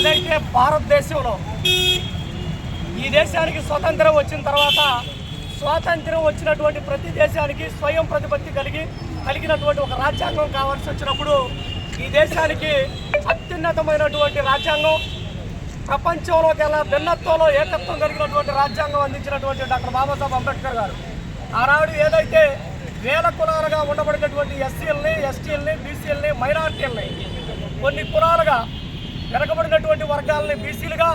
ఏదైతే భారతదేశంలో ఈ దేశానికి స్వతంత్రం వచ్చిన తర్వాత స్వాతంత్రం వచ్చినటువంటి ప్రతి దేశానికి స్వయం ప్రతిపత్తి కలిగి కలిగినటువంటి ఒక రాజ్యాంగం కావాల్సి వచ్చినప్పుడు ఈ దేశానికి అత్యున్నతమైనటువంటి రాజ్యాంగం ప్రపంచంలో ప్రపంచంలోకెల్లా భిన్నత్వంలో ఏకత్వం కలిగినటువంటి రాజ్యాంగం అందించినటువంటి డాక్టర్ బాబాసాహెబ్ అంబేద్కర్ గారు. ఆనాడు ఏదైతే వేల కులాలుగా ఉండబడినటువంటి ఎస్సీలని ఎస్టీలని బీసీలని మైనార్టీలని కొన్ని కులాలుగా వెనకబడినటువంటి వర్గాలని బీసీలుగా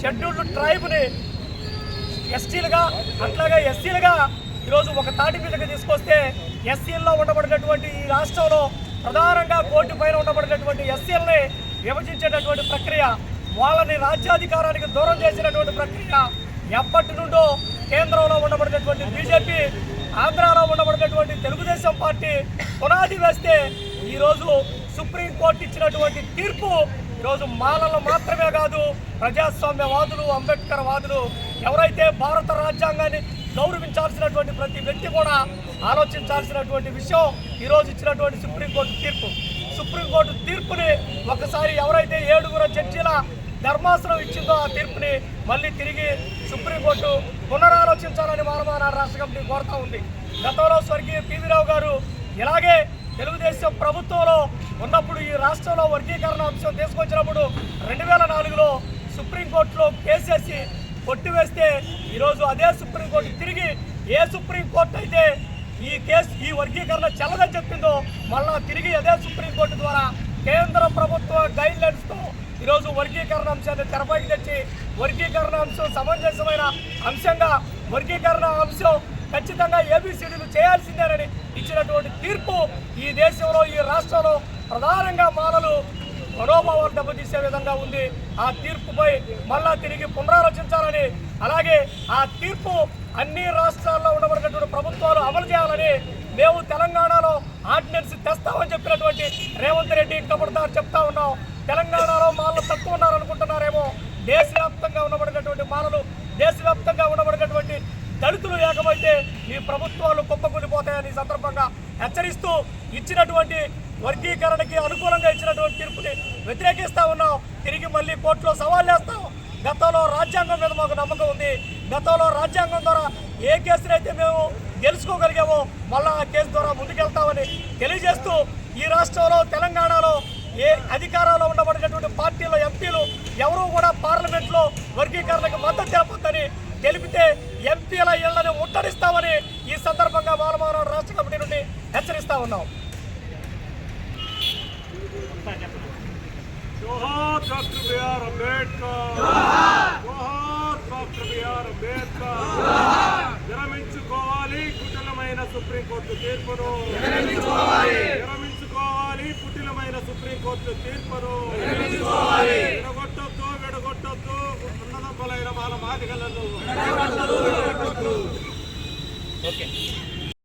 షెడ్యూల్డ్ ట్రైబ్ని ఎస్టీలుగా అట్లాగే ఎస్సీలుగా ఈరోజు ఒక తాటి మీదకి తీసుకొస్తే ఎస్సీల్లో ఉండబడినటువంటి ఈ రాష్ట్రంలో ప్రధానంగా కోర్టు పైన ఉండబడినటువంటి ఎస్సీలని విభజించేటటువంటి ప్రక్రియ వాళ్ళని రాజ్యాధికారానికి దూరం చేసినటువంటి ప్రక్రియ ఎప్పటి నుండో కేంద్రంలో ఉండబడినటువంటి బీజేపీ ఆంధ్రాలో ఉండబడినటువంటి తెలుగుదేశం పార్టీ పునాది వేస్తే ఈరోజు సుప్రీంకోర్టు ఇచ్చినటువంటి తీర్పు ఈరోజు మాలలు మాత్రమే కాదు ప్రజాస్వామ్యవాదులు అంబేద్కర్ వాదులు ఎవరైతే భారత రాజ్యాంగాన్ని గౌరవించాల్సినటువంటి ప్రతి వ్యక్తి కూడా ఆలోచించాల్సినటువంటి విషయం ఈరోజు ఇచ్చినటువంటి సుప్రీంకోర్టు తీర్పు. సుప్రీంకోర్టు తీర్పుని ఒకసారి ఎవరైతే ఏడుగురు జడ్జీల ధర్మాసనం ఇచ్చిందో ఆ తీర్పుని మళ్ళీ తిరిగి సుప్రీంకోర్టు పునరాలోచించాలని మానవ రాష్ట్ర కమిటీ కోరుతా ఉంది. గతంలో స్వర్గీయ పివిరావు గారు ఇలాగే తెలుగుదేశం ప్రభుత్వంలో ఉన్నప్పుడు ఈ రాష్ట్రంలో వర్గీకరణ అంశం తీసుకొచ్చినప్పుడు రెండు వేల నాలుగులో సుప్రీంకోర్టులో కేసేసి కొట్టివేస్తే ఈరోజు అదే సుప్రీంకోర్టు తిరిగి ఏ సుప్రీంకోర్టు అయితే ఈ కేసు ఈ వర్గీకరణ చెల్లదని చెప్పిందో మళ్ళా తిరిగి అదే సుప్రీంకోర్టు ద్వారా కేంద్ర ప్రభుత్వ గైడ్లైన్స్తో ఈరోజు వర్గీకరణ అంశాన్ని తెరపైకి తెచ్చి వర్గీకరణ అంశం సమంజసమైన అంశంగా వర్గీకరణ అంశం ఖచ్చితంగా ఏబిసిడీలు చేయాల్సిందేనని ఇచ్చినటువంటి తీర్పు ఈ దేశంలో ఈ రాష్ట్రంలో ప్రధానంగా మానలు మనోభావాలు దెబ్బతీసే విధంగా ఉంది. ఆ తీర్పుపై మళ్ళా తిరిగి పునరాలోచించాలని అలాగే ఆ తీర్పు అన్ని రాష్ట్రాల్లో ఉండబడినటువంటి ప్రభుత్వాలు అమలు చేయాలని మేము తెలంగాణలో ఆర్డినెన్స్ తెస్తామని చెప్పినటువంటి రేవంత్ రెడ్డి కబడతారు చెప్తా ఉన్నాం. తెలంగాణలో మాలలు తక్కువ ఉన్నారనుకుంటున్నారేమో. దేశవ్యాప్తంగా ఉండబడినటువంటి మాలలు దేశవ్యాప్తంగా ఉండబడి ఈ ప్రభుత్వాలు కుప్పకూలిపోతాయని సందర్భంగా హెచ్చరిస్తూ ఇచ్చినటువంటి వర్గీకరణకి అనుకూలంగా ఇచ్చినటువంటి తీర్పుని వ్యతిరేకిస్తా ఉన్నాం. తిరిగి మళ్ళీ కోర్టులో సవాల్ చేస్తాం గతంలో రాజ్యాంగం మీద మాకు నమ్మకం ఉంది. గతంలో రాజ్యాంగం ద్వారా ఏ కేసునైతే మేము గెలుచుకోగలిగామో మళ్ళా ఆ కేసు ద్వారా ముందుకెళ్తామని తెలియజేస్తూ ఈ రాష్ట్రంలో తెలంగాణలో ఏ అధికారంలో ఉండబడినటువంటి పార్టీల ఎంపీలు ఎవరూ కూడా పార్లమెంట్లో వర్గీకరణకు మద్దతు తెలపొద్దని తెలిపితే ఎంపీల ఇళ్ళను ముట్టడిస్తామని ఈ సందర్భంగా మానమానవ రాష్ట్ర కమిటీ నుండి హెచ్చరిస్తా ఉన్నాం. జోహార్ డాక్టర్ బిఆర్ అంబేద్కర్. జోహార్ డాక్టర్ బిఆర్ అంబేద్కర్. విరమించుకోవాలి కుటిలమైన సుప్రీంకోర్టు తీర్పును. విరమించుకోవాలి. కుటిలమైన సుప్రీంకోర్టు తీర్పును. విడగొట్టొద్దు విడగొట్టొద్దు. ఉన్నదమ్మలైన వాళ్ళ మాదిగలను. ఓకే.